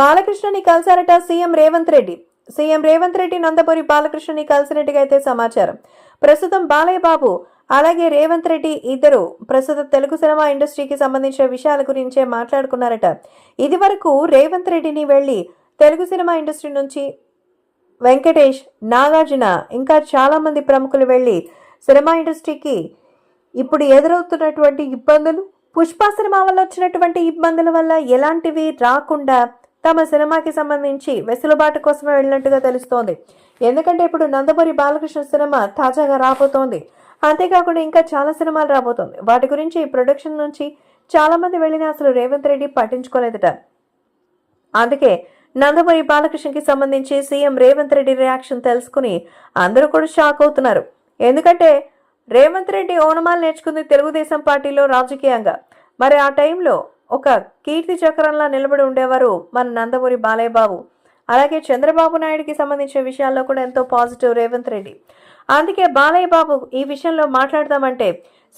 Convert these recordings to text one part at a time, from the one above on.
బాలకృష్ణని కలిశారట CM Revanth Reddy. CM Revanth Reddy Nandamuri బాలకృష్ణని కలిసినట్టుగా అయితే సమాచారం. ప్రస్తుతం బాలయ్య బాబు అలాగే రేవంత్ రెడ్డి ఇద్దరు ప్రస్తుతం తెలుగు సినిమా ఇండస్ట్రీకి సంబంధించిన విషయాల గురించే మాట్లాడుకున్నారట. ఇది వరకు రేవంత్ రెడ్డిని వెళ్ళి తెలుగు సినిమా ఇండస్ట్రీ నుంచి వెంకటేష్ నాగార్జున ఇంకా చాలామంది ప్రముఖులు వెళ్ళి సినిమా ఇండస్ట్రీకి ఇప్పుడు ఎదురవుతున్నటువంటి ఇబ్బందులు పుష్ప సినిమా వల్ల వచ్చినటువంటి ఇబ్బందుల వల్ల ఎలాంటివి రాకుండా తమ సినిమాకి సంబంధించి వెసులుబాటు కోసమే వెళ్ళినట్టుగా తెలుస్తోంది. ఎందుకంటే ఇప్పుడు నందమూరి బాలకృష్ణ సినిమా తాజాగా రాబోతోంది. అంతేకాకుండా ఇంకా చాలా సినిమాలు రాబోతోంది. వాటి గురించి ప్రొడక్షన్ నుంచి చాలా మంది వెళ్ళిన అసలు రేవంత్ రెడ్డి పట్టించుకోలేదట. అందుకే నందమూరి బాలకృష్ణకి సంబంధించి సీఎం రేవంత్ రెడ్డి రియాక్షన్ తెలుసుకుని అందరూ కూడా షాక్ అవుతున్నారు. ఎందుకంటే రేవంత్ రెడ్డి ఓనమాలు నేర్చుకుంది తెలుగుదేశం పార్టీలో రాజకీయంగా. మరి ఆ టైంలో ఒక కీర్తి చక్రంలా నిలబడి ఉండేవారు మన నందమూరి బాలయ్య బాబు అలాగే చంద్రబాబు నాయుడికి సంబంధించిన విషయాల్లో కూడా ఎంతో పాజిటివ్ రేవంత్ రెడ్డి. అందుకే బాలయ్య బాబు ఈ విషయంలో మాట్లాడదామంటే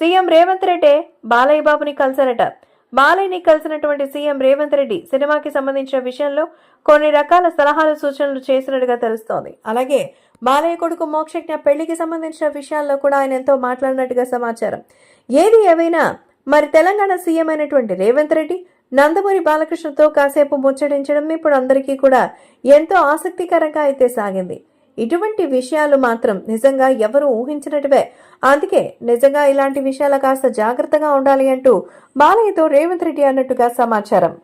సీఎం రేవంత్ రెడ్డే బాలయ్య బాబుని కలిశారట. బాలయ్యని కలిసినటువంటి సీఎం రేవంత్ రెడ్డి సినిమాకి సంబంధించిన విషయంలో కొన్ని రకాల సలహాలు సూచనలు చేసినట్టుగా తెలుస్తోంది. అలాగే బాలయ్య కొడుకు మోక్షజ్ఞ పెళ్ళికి సంబంధించిన విషయాల్లో కూడా ఆయన ఎంతో మాట్లాడినట్టుగా సమాచారం. ఏది ఏవైనా మరి తెలంగాణ సీఎం అయినటువంటి రేవంత్ రెడ్డి నందమూరి బాలకృష్ణతో కాసేపు ముచ్చటించడం ఇప్పుడు అందరికీ కూడా ఎంతో ఆసక్తికరంగా అయితే సాగింది. ఇటువంటి విషయాలు మాత్రం నిజంగా ఎవరు ఊహించినట్టువే అందుకే నిజంగా ఇలాంటి విషయాల కాస్త జాగ్రత్తగా ఉండాలి అంటూ బాలయ్యతో రేవంత్ రెడ్డి అన్నట్టుగా సమాచారం.